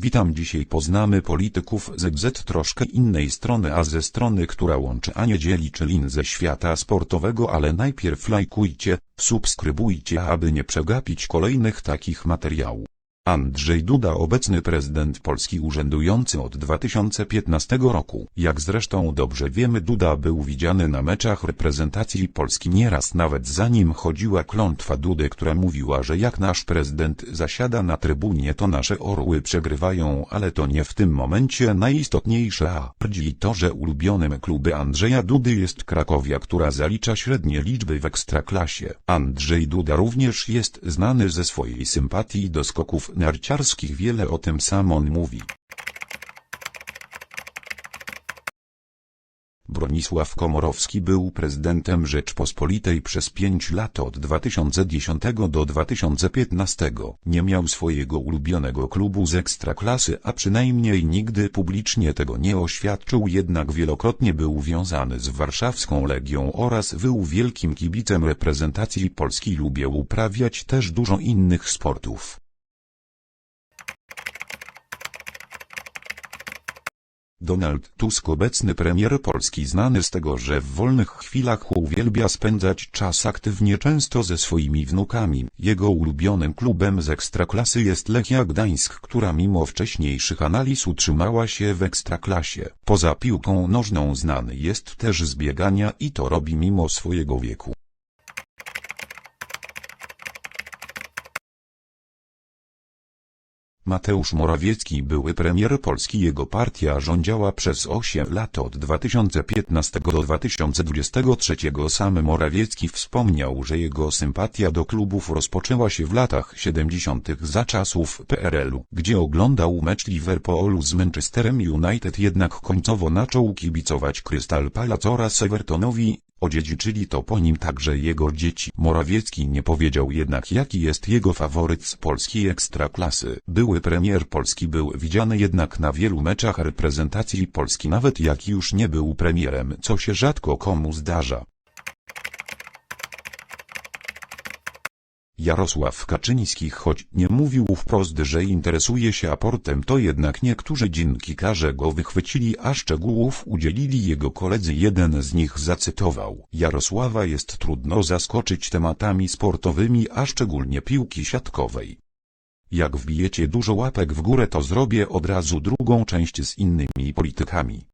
Witam dzisiaj poznamy polityków z Z troszkę innej strony, a ze strony, która łączy, a nie dzieli, czyli ze świata sportowego, ale najpierw lajkujcie, subskrybujcie, aby nie przegapić kolejnych takich materiałów. Andrzej Duda obecny prezydent Polski urzędujący od 2015 roku. Jak zresztą dobrze wiemy Duda był widziany na meczach reprezentacji Polski nieraz nawet zanim chodziła klątwa Dudy, która mówiła, że jak nasz prezydent zasiada na trybunie to nasze orły przegrywają, ale to nie w tym momencie najistotniejsze, a bardziej to, że ulubionym kluby Andrzeja Dudy jest Krakowia, która zalicza średnie liczby w ekstraklasie. Andrzej Duda również jest znany ze swojej sympatii do skoków narciarskich wiele o tym sam on mówi. Bronisław Komorowski był prezydentem Rzeczpospolitej przez pięć lat od 2010 do 2015. Nie miał swojego ulubionego klubu z ekstraklasy, a przynajmniej nigdy publicznie tego nie oświadczył, jednak wielokrotnie był wiązany z warszawską Legią oraz był wielkim kibicem reprezentacji Polski. Lubię uprawiać też dużo innych sportów. Donald Tusk obecny premier Polski znany z tego, że w wolnych chwilach uwielbia spędzać czas aktywnie często ze swoimi wnukami. Jego ulubionym klubem z ekstraklasy jest Lechia Gdańsk, która mimo wcześniejszych analiz utrzymała się w ekstraklasie. Poza piłką nożną znany jest też z biegania i to robi mimo swojego wieku. Mateusz Morawiecki były premier Polski jego partia rządziła przez 8 lat od 2015 do 2023 sam Morawiecki wspomniał, że jego sympatia do klubów rozpoczęła się w latach 70. za czasów PRL-u, gdzie oglądał mecz Liverpoolu z Manchesterem United jednak końcowo zaczął kibicować Crystal Palace oraz Evertonowi, Odziedziczyli to po nim także jego dzieci. Morawiecki nie powiedział jednak jaki jest jego faworyt z polskiej ekstraklasy. Były premier Polski był widziany jednak na wielu meczach reprezentacji Polski nawet jak już nie był premierem, co się rzadko komu zdarza. Jarosław Kaczyński choć nie mówił wprost, że interesuje się aportem to jednak niektórzy dziennikarze go wychwycili a szczegółów udzielili jego koledzy jeden z nich zacytował Jarosława jest trudno zaskoczyć tematami sportowymi a szczególnie piłki siatkowej. Jak wbijecie dużo łapek w górę to zrobię od razu drugą część z innymi politykami.